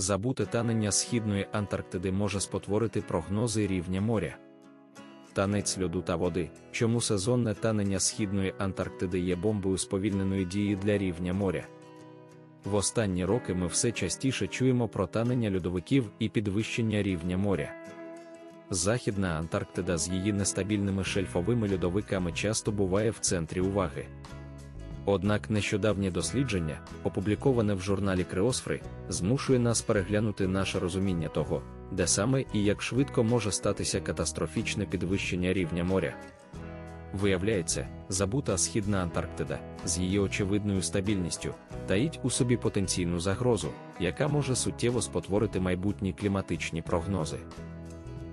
Забуте танення східної Антарктиди може спотворити прогнози рівня моря. Танець льоду та води, чому сезонне танення східної Антарктиди є бомбою сповільненої дії для рівня моря. В останні роки ми все частіше чуємо про танення льодовиків і підвищення рівня моря. Західна Антарктида з її нестабільними шельфовими льодовиками часто буває в центрі уваги. Однак нещодавнє дослідження, опубліковане в журналі Креосфри, змушує нас переглянути наше розуміння того, де саме і як швидко може статися катастрофічне підвищення рівня моря. Виявляється, забута східна Антарктида з її очевидною стабільністю таїть у собі потенційну загрозу, яка може суттєво спотворити майбутні кліматичні прогнози.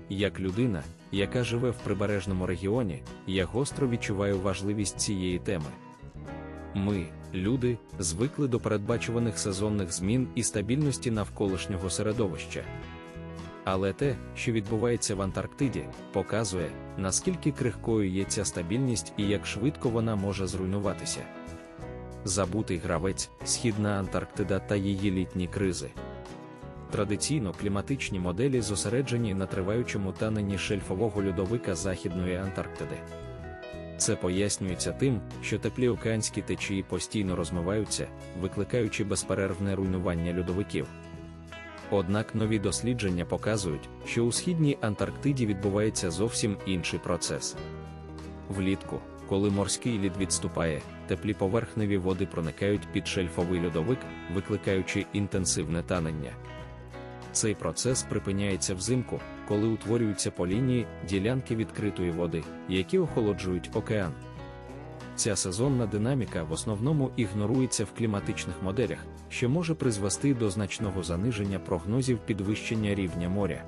Як людина, яка живе в прибережному регіоні, я гостро відчуваю важливість цієї теми. Ми, люди, звикли до передбачуваних сезонних змін і стабільності навколишнього середовища. Але те, що відбувається в Антарктиді, показує, наскільки крихкою є ця стабільність і як швидко вона може зруйнуватися. Забутий гравець, Східна Антарктида та її літні кризи. Традиційно кліматичні моделі зосереджені на триваючому таненні шельфового льодовика Західної Антарктиди. Це пояснюється тим, що теплі океанські течії постійно розмиваються, викликаючи безперервне руйнування льодовиків. Однак нові дослідження показують, що у східній Антарктиді відбувається зовсім інший процес. Влітку, коли морський лід відступає, теплі поверхневі води проникають під шельфовий льодовик, викликаючи інтенсивне танення. Цей процес припиняється взимку, коли утворюються по лінії ділянки відкритої води, які охолоджують океан. Ця сезонна динаміка в основному ігнорується в кліматичних моделях, що може призвести до значного заниження прогнозів підвищення рівня моря.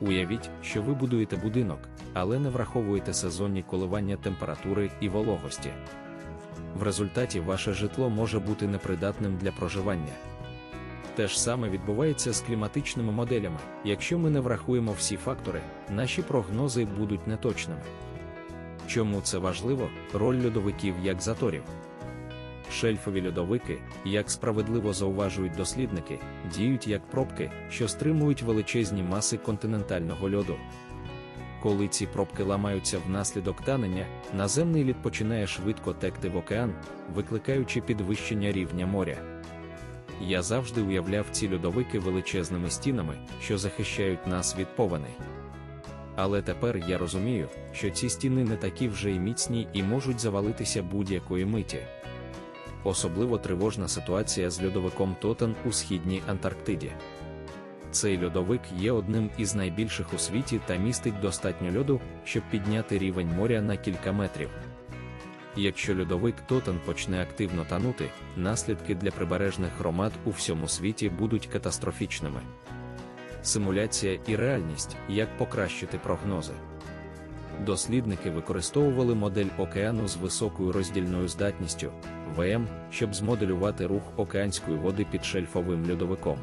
Уявіть, що ви будуєте будинок, але не враховуєте сезонні коливання температури і вологості. В результаті ваше житло може бути непридатним для проживання. Те ж саме відбувається з кліматичними моделями. Якщо ми не врахуємо всі фактори, наші прогнози будуть неточними. Чому це важливо? Роль льодовиків як заторів. Шельфові льодовики, як справедливо зауважують дослідники, діють як пробки, що стримують величезні маси континентального льоду. Коли ці пробки ламаються внаслідок танення, наземний лід починає швидко текти в океан, викликаючи підвищення рівня моря. Я завжди уявляв ці льодовики величезними стінами, що захищають нас від повеней. Але тепер я розумію, що ці стіни не такі вже й міцні і можуть завалитися будь-якої миті. Особливо тривожна ситуація з льодовиком Тотен у східній Антарктиді. Цей льодовик є одним із найбільших у світі та містить достатньо льоду, щоб підняти рівень моря на кілька метрів. Якщо льодовик Тотен почне активно танути, наслідки для прибережних громад у всьому світі будуть катастрофічними. Симуляція і реальність як покращити прогнози. Дослідники використовували модель океану з високою роздільною здатністю ВМ, щоб змоделювати рух океанської води під шельфовим льодовиком.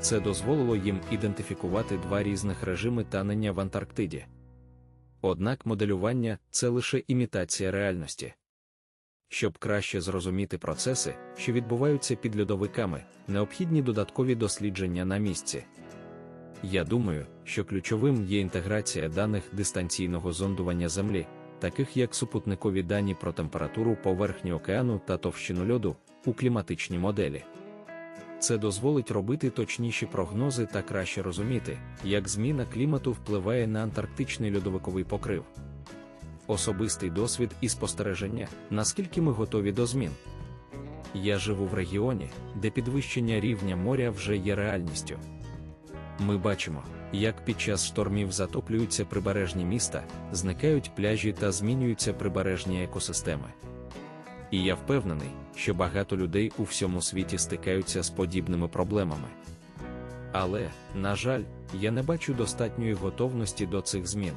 Це дозволило їм ідентифікувати два різних режими танення в Антарктиді. Однак моделювання це лише імітація реальності. Щоб краще зрозуміти процеси, що відбуваються під льодовиками, необхідні додаткові дослідження на місці. Я думаю, що ключовим є інтеграція даних дистанційного зондування Землі, таких як супутникові дані про температуру поверхні океану та товщину льоду у кліматичні моделі. Це дозволить робити точніші прогнози та краще розуміти, як зміна клімату впливає на антарктичний льодовиковий покрив. Особистий досвід і спостереження, наскільки ми готові до змін. Я живу в регіоні, де підвищення рівня моря вже є реальністю. Ми бачимо, як під час штормів затоплюються прибережні міста, зникають пляжі та змінюються прибережні екосистеми. І я впевнений, що багато людей у всьому світі стикаються з подібними проблемами. Але, на жаль, я не бачу достатньої готовності до цих змін.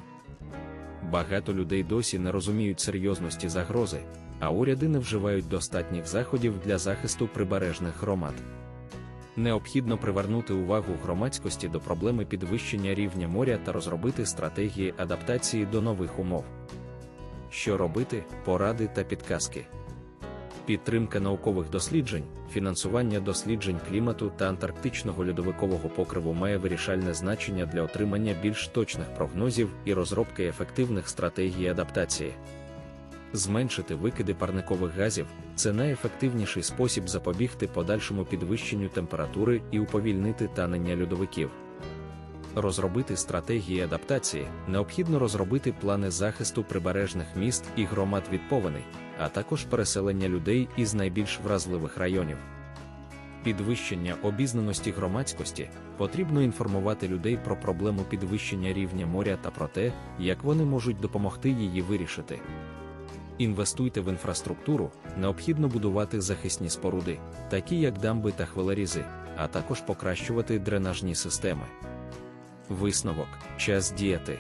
Багато людей досі не розуміють серйозності загрози, а уряди не вживають достатніх заходів для захисту прибережних громад. Необхідно привернути увагу громадськості до проблеми підвищення рівня моря та розробити стратегії адаптації до нових умов. Що робити, поради та підказки. Підтримка наукових досліджень, фінансування досліджень клімату та антарктичного льодовикового покриву має вирішальне значення для отримання більш точних прогнозів і розробки ефективних стратегій адаптації. Зменшити викиди парникових газів це найефективніший спосіб запобігти подальшому підвищенню температури і уповільнити танення льодовиків. Розробити стратегії адаптації необхідно розробити плани захисту прибережних міст і громад від повеней, а також переселення людей із найбільш вразливих районів. Підвищення обізнаності громадськості потрібно інформувати людей про проблему підвищення рівня моря та про те, як вони можуть допомогти її вирішити. Інвестуйте в інфраструктуру, необхідно будувати захисні споруди, такі як дамби та хвилерізи, а також покращувати дренажні системи. Висновок час діяти.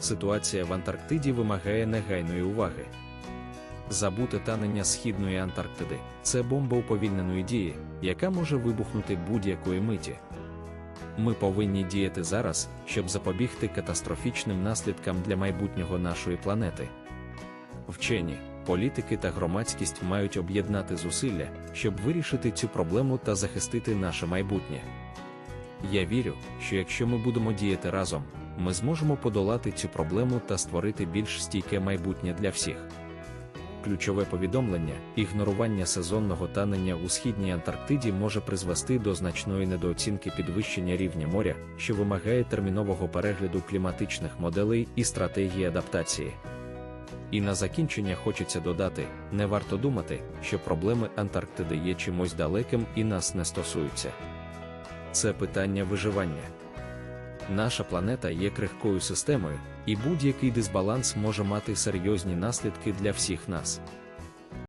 Ситуація в Антарктиді вимагає негайної уваги. Забути танення Східної Антарктиди це бомба уповільненої дії, яка може вибухнути будь-якої миті. Ми повинні діяти зараз, щоб запобігти катастрофічним наслідкам для майбутнього нашої планети. Вчені, політики та громадськість мають об'єднати зусилля, щоб вирішити цю проблему та захистити наше майбутнє. Я вірю, що якщо ми будемо діяти разом, ми зможемо подолати цю проблему та створити більш стійке майбутнє для всіх. Ключове повідомлення: ігнорування сезонного танення у східній Антарктиді може призвести до значної недооцінки підвищення рівня моря, що вимагає термінового перегляду кліматичних моделей і стратегії адаптації. І на закінчення хочеться додати: не варто думати, що проблеми Антарктиди є чимось далеким і нас не стосуються. Це питання виживання. Наша планета є крихкою системою, і будь-який дисбаланс може мати серйозні наслідки для всіх нас.